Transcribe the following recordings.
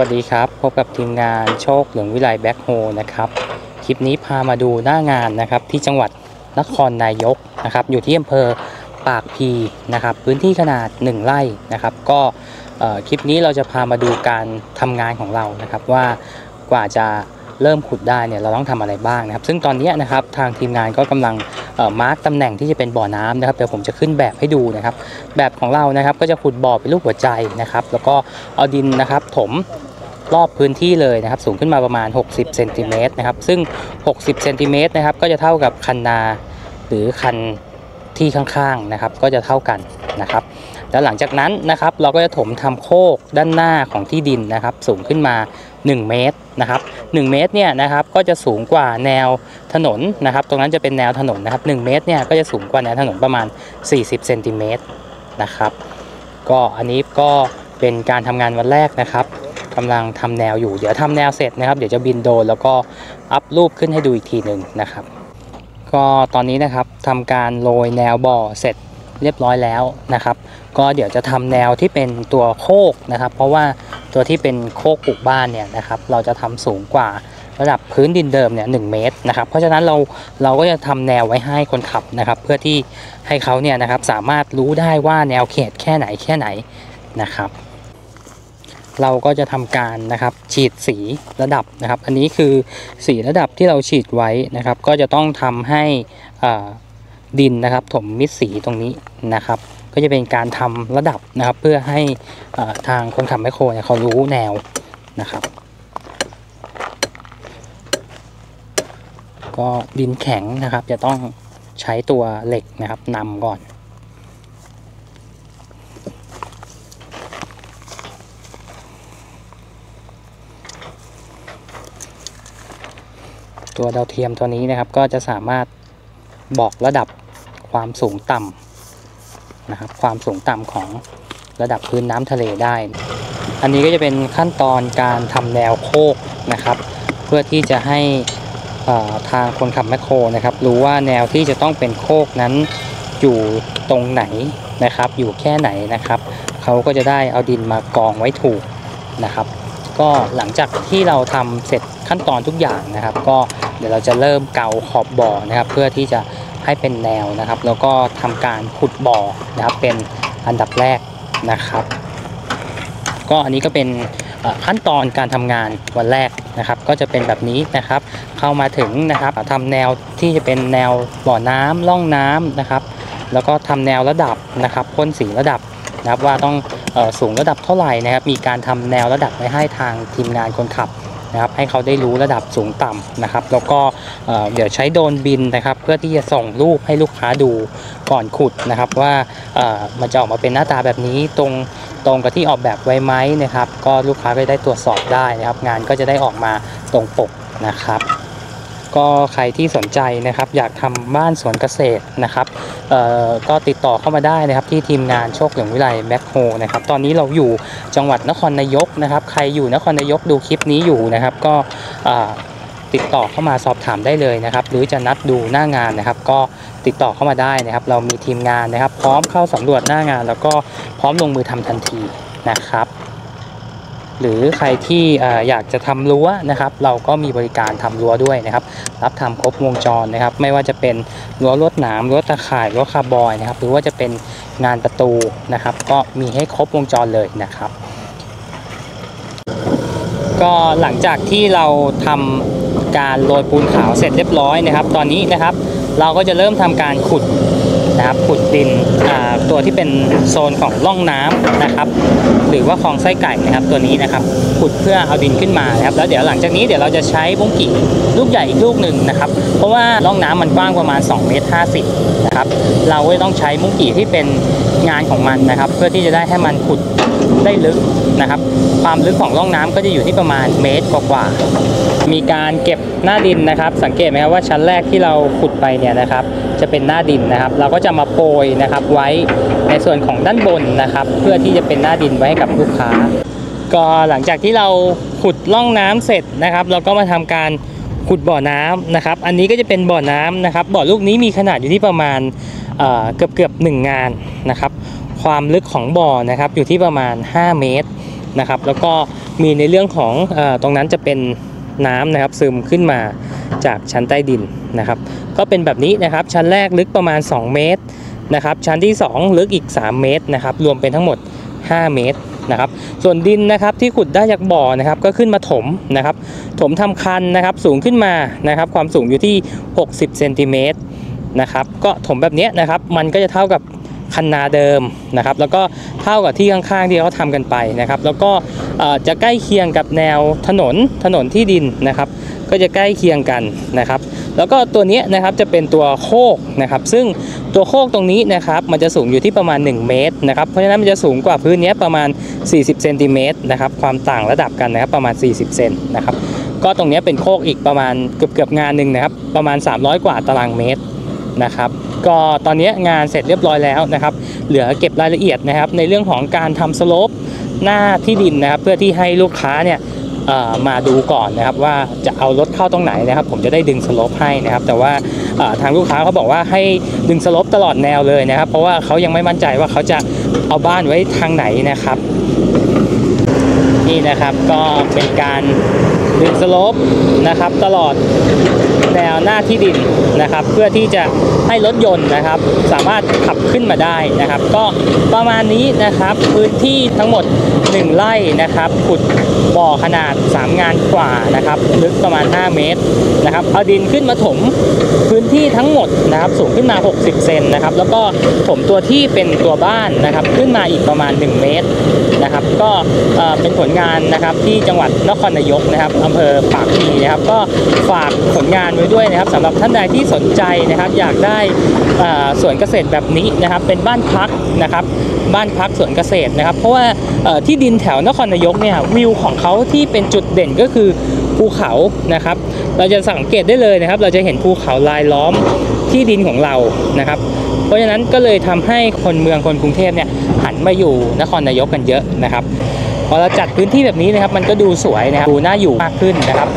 สวัสดีครับ พบกับทีมงานโชคเหลืองวิไลแบ็คโฮนะครับ คลิปนี้พามาดูหน้างานนะครับที่จังหวัดนครนายกนะครับ อยู่ที่อำเภอปากพีนะครับ พื้นที่ขนาด 1 ไร่นะครับ ก็คลิปนี้เราจะพามาดูการทำงานของเรานะครับ ว่ากว่าจะเริ่มขุดได้เนี่ยเราต้องทำอะไรบ้างนะครับ ซึ่งตอนนี้นะครับทางทีมงานก็กำลังมาร์กตำแหน่งที่จะเป็นบ่อน้ำนะครับเดี๋ยวผมจะขึ้นแบบให้ดูนะครับ แบบของเรานะครับก็จะขุดบ่อเป็นรูปหัวใจนะครับ แล้วก็เอาดินนะครับถม รอบพื้นที่เลยนะครับ สูงขึ้นมาประมาณ 60เซนติเมตรนะครับ ซึ่ง 60เซนติเมตรนะครับ ก็จะเท่ากับคันนาหรือคันที่ข้างๆนะครับ ก็จะเท่ากันนะครับ แล้วหลังจากนั้นนะครับ เราก็จะถมทำโคกด้านหน้าของที่ดินนะครับ สูงขึ้นมา 1 เมตรนะครับ 1 เมตรเนี่ยนะครับ ก็จะสูงกว่าแนวถนนนะครับ ตรงนั้นจะเป็นแนวถนนนะครับ 1 เมตรเนี่ย ก็จะสูงกว่าแนวถนนประมาณ 40เซนติเมตรนะครับ ก็อันนี้ก็เป็นการทำงานวันแรกนะครับ กำลังทำแนวอยู่ เดี๋ยวทำแนวเสร็จนะครับ เดี๋ยวจะบินโดรนแล้วก็อัพรูปขึ้นให้ดูอีกทีหนึ่งนะครับ ก็ตอนนี้นะครับทำการโรยแนวบ่อเสร็จเรียบร้อยแล้วนะครับ ก็เดี๋ยวจะทำแนวที่เป็นตัวโคกนะครับ เพราะว่าตัวที่เป็นโคกปลูกบ้านเนี่ยนะครับ เราจะทำสูงกว่าระดับพื้นดินเดิมเนี่ยหเมตรนะครับ เพราะฉะนั้นเราเราก็จะทำแนวไว้ให้คนขับนะครับ เพื่อที่ให้เขาเนี่ยนะครับสามารถรู้ได้ว่าแนวเขตแค่ไหนแค่ไหนนะครับ เราก็จะทำการนะครับฉีดสีระดับนะครับ อันนี้คือสีระดับที่เราฉีดไว้นะครับ ก็จะต้องทำให้ดินนะครับ ถมมิดสีตรงนี้นะครับ ก็จะเป็นการทำระดับนะครับ เพื่อให้ทางคนขับแมโครเนี่ยเขารู้แนวนะครับ ก็ดินแข็งนะครับ จะต้องใช้ตัวเหล็กนะครับนำก่อน ตัวดาวเทียมตัวนี้นะครับก็จะสามารถบอกระดับความสูงต่ำนะครับ ความสูงต่ำของระดับพื้นน้ำทะเลได้ อันนี้ก็จะเป็นขั้นตอนการทำแนวโคกนะครับ เพื่อที่จะให้อ่อทางคนขับแมคโครนะครับ รู้ว่าแนวที่จะต้องเป็นโคกนั้นอยู่ตรงไหนนะครับ อยู่แค่ไหนนะครับเขาก็จะได้เอาดินมากองไว้ถูกนะครับ ก็หลังจากที่เราทำเสร็จขั้นตอนทุกอย่างนะครับ ก็ เดี๋ยวเราจะเริ่มเกาขอบบ่อนะครับ เพื่อที่จะให้เป็นแนวนะครับ แล้วก็ทำการขุดบ่อนะครับ เป็นอันดับแรกนะครับ ก็อันนี้ก็เป็นขั้นตอนการทำงานวันแรกนะครับ ก็จะเป็นแบบนี้นะครับ เข้ามาถึงนะครับทำแนวที่จะเป็นแนวบ่อน้ำร่องน้ำนะครับ แล้วก็ทำแนวระดับนะครับพ่นสีระดับนะครับว่าต้องออสูงระดับเท่าไหร่นะครับ มีการทำแนวระดับไว้ให้ทางทีมงานคนขับ นะครับให้เขาได้รู้ระดับสูงต่ำนะครับ แล้วก็เดี๋ยวใช้โดรนบินนะครับ เพื่อที่จะส่งรูปให้ลูกค้าดูก่อนขุดนะครับว่ามันจะออกมาเป็นหน้าตาแบบนี้ตรงตรงกับที่ออกแบบไว้ไหมนะครับ ก็ลูกค้าก็ได้ตรวจสอบได้นะครับ งานก็จะได้ออกมาตรงปกนะครับ ก็ใครที่สนใจนะครับ อยากทำบ้านสวนเกษตรนะครับก็ติดต่อเข้ามาได้นะครับ ที่ทีมงานโชคเหลืองวิไลแบ็คโฮนะครับตอนนี้เราอยู่จังหวัดนครนายกนะครับ ใครอยู่นครนายกดูคลิปนี้อยู่นะครับ ก็ติดต่อเข้ามาสอบถามได้เลยนะครับ หรือจะนัดดูหน้างานนะครับ ก็ติดต่อเข้ามาได้นะครับ เรามีทีมงานนะครับ พร้อมเข้าสำรวจหน้างาน แล้วก็พร้อมลงมือทำทันทีนะครับ หรือใครที่เอ่ออยากจะทำรั้วนะครับ เราก็มีบริการทำรั้วด้วยนะครับ รับทำครบวงจรนะครับ ไม่ว่าจะเป็นรั้วลวดหนามรั้วตะข่ายรั้วคาร์บอยนะครับ หรือว่าจะเป็นงานประตูนะครับ ก็มีให้ครบวงจรเลยนะครับ ก็หลังจากที่เราทำการโรยปูนขาวเสร็จเรียบร้อยนะครับ ตอนนี้นะครับ เราก็จะเริ่มทำการขุด นะครับขุดดินตัวที่เป็นโซนของร่องน้ำนะครับ หรือว่าคลองไส้ไก่นะครับตัวนี้นะครับขุดเพื่อเอาดินขึ้นมานะครับแล้วเดี๋ยวหลังจากนี้เดี๋ยวเราจะใช้บุ้งกี่ลูกใหญ่อีกลูกหนึ่งนะครับ เพราะว่าร่องน้ำมันกว้างประมาณ2เมตร50นะครับเราก็ต้องใช้มุ้งกี่ที่เป็นงานของมันนะครับ เพื่อที่จะได้ให้มันขุด ได้ลึกนะครับ ความลึกของร่องน้ำก็จะอยู่ที่ประมาณเมตรกว่าๆมีการเก็บหน้าดินนะครับ สังเกตไหมครับว่าชั้นแรกที่เราขุดไปเนี่ยนะครับ จะเป็นหน้าดินนะครับ เราก็จะมาโปรยนะครับไว้ในส่วนของด้านบนนะครับ เพื่อที่จะเป็นหน้าดินไว้ให้กับลูกค้า ก็หลังจากที่เราขุดร่องน้ำเสร็จนะครับ เราก็มาทำการขุดบ่อน้ำนะครับ อันนี้ก็จะเป็นบ่อน้ำนะครับ บ่อลูกนี้มีขนาดอยู่ที่ประมาณเกือบเกือบหนึ่งงานนะครับ ความลึกของบ่อนะครับอยู่ที่ประมาณ 5 เมตรนะครับแล้วก็มีในเรื่องของเออตรงนั้นจะเป็นน้ำนะครับซึมขึ้นมาจากชั้นใต้ดินนะครับก็เป็นแบบนี้นะครับชั้นแรกลึกประมาณ 2 เมตรนะครับชั้นที่ 2 ลึกอีก 3 เมตรนะครับรวมเป็นทั้งหมด 5 เมตรนะครับส่วนดินนะครับที่ขุดได้จากบ่อนะครับก็ขึ้นมาถมนะครับถมทำคันนะครับสูงขึ้นมานะครับความสูงอยู่ที่ 60 เซนติเมตรนะครับก็ถมแบบนี้นะครับมันก็จะเท่ากับ คันนาเดิมนะครับ แล้วก็เท่ากับที่ข้างๆที่เขาทำกันไปนะครับ แล้วก็จะใกล้เคียงกับแนวถนนถนนที่ดินนะครับ ก็จะใกล้เคียงกันนะครับ แล้วก็ตัวนี้นะครับจะเป็นตัวโคกนะครับ ซึ่งตัวโคกตรงนี้นะครับมันจะสูงอยู่ที่ประมาณ 1 เมตรนะครับ เพราะฉะนั้นมันจะสูงกว่าพื้นเนี้ยประมาณ 40เซนติเมตรนะครับความต่างระดับกันนะครับประมาณ 40เซนนะครับก็ตรงเนี้ยเป็นโคกอีกประมาณเกือบเกือบๆงานหนึ่งนะครับ ประมาณ 300 กว่าตารางเมตรนะครับ ก็ตอนนี้งานเสร็จเรียบร้อยแล้วนะครับ เหลือเก็บรายละเอียดนะครับ ในเรื่องของการทำสโลปหน้าที่ดินนะครับ เพื่อที่ให้ลูกค้าเนี่ยมาดูก่อนนะครับว่าจะเอารถเข้าตรงไหนนะครับ ผมจะได้ดึงสลปให้นะครับ แต่ว่าทางลูกค้าเขาบอกว่าให้ดึงสลปตลอดแนวเลยนะครับ เพราะว่าเขายังไม่มั่นใจว่าเขาจะเอาบ้านไว้ทางไหนนะครับ นี่นะครับก็เป็นการดึงสโลปนะครับตลอดแนวหน้าที่ดินนะครับ เพื่อที่จะให้รถยนต์นะครับ สามารถขับขึ้นมาได้นะครับ ก็ประมาณนี้นะครับพื้นที่ทั้งหมด 1 ไร่นะครับขุดบ่อขนาด 3 งานกว่านะครับลึกประมาณ 5 เมตรนะครับเอาดินขึ้นมาถมพื้นที่ทั้งหมด นะครับสูงขึ้นมา 60 เซนนะครับแล้วก็ถมตัวที่เป็นตัวบ้านนะครับขึ้นมาอีกประมาณ 1 เมตรนะครับก็เป็นผลงานนะครับที่จังหวัดนครนายกนะครับอำเภอปากพีนะครับก็ฝากผลงานไว้ด้วยนะครับสำหรับท่านใดที่สนใจนะครับอยากได้สวนเกษตรแบบนี้นะครับเป็นบ้านพักนะครับบ้านพักสวนเกษตรนะครับ เพราะว่าที่ดินแถวนครนายกเนี่ยวิวของเขาที่เป็นจุดเด่นก็คือภูเขานะครับ เราจะสังเกตได้เลยนะครับ เราจะเห็นภูเขาลายล้อม ที่ดินของเรานะครับ เพราะฉะนั้นก็เลยทำให้คนเมืองคนกรุงเทพเนี่ยหันมาอยู่นครนายกกันเยอะนะครับพอเราจัดพื้นที่แบบนี้นะครับมันก็ดูสวยนะครับดูน่าอยู่มากขึ้นนะครับ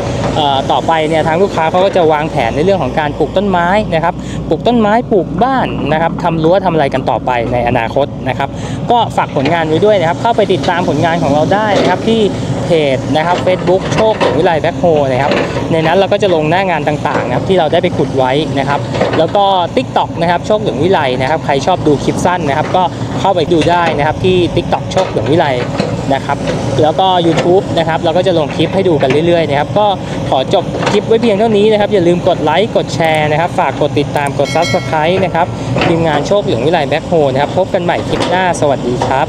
ต่อไปเนี่ยทางลูกค้าเขาก็จะวางแผนในเรื่องของการปลูกต้นไม้นะครับ ปลูกต้นไม้ปลูกบ้านนะครับทำรั้วทำอะไรกันต่อไปในอนาคตนะครับ ก็ฝากผลงานไว้ด้วยนะครับ เข้าไปติดตามผลงานของเราได้นะครับที่ เพจนะครับ Facebook โชควิไลแบ็คโฮนะครับ ในนั้นเราก็จะลงหน้างานต่างๆนะครับที่เราได้ไปขุดไว้นะครับ แล้วก็ TikTok นะครับโชคหลืองวิไลนะครับใครชอบดูคลิปสั้นนะครับ ก็เข้าไปดูได้นะครับที่ TikTok โชคหลืองวิไลนะครับแล้วก็ YouTube นะครับเราก็จะลงคลิปให้ดูกันเรื่อยๆนะครับก็ขอจบคลิปไว้เพียงเท่านี้นะครับอย่าลืมกดไลค์กดแชร์นะครับ ฝากกดติดตามกด Subscribe นะครับทีมงานโชคหลืองวิไลแบ็คโฮนะครับพบกันใหม่คลิปหน้าสวัสดีครับ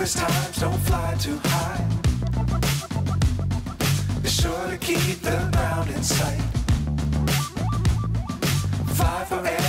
Dangerous times, don't fly too high. Be sure to keep the ground in sight. Fly forever.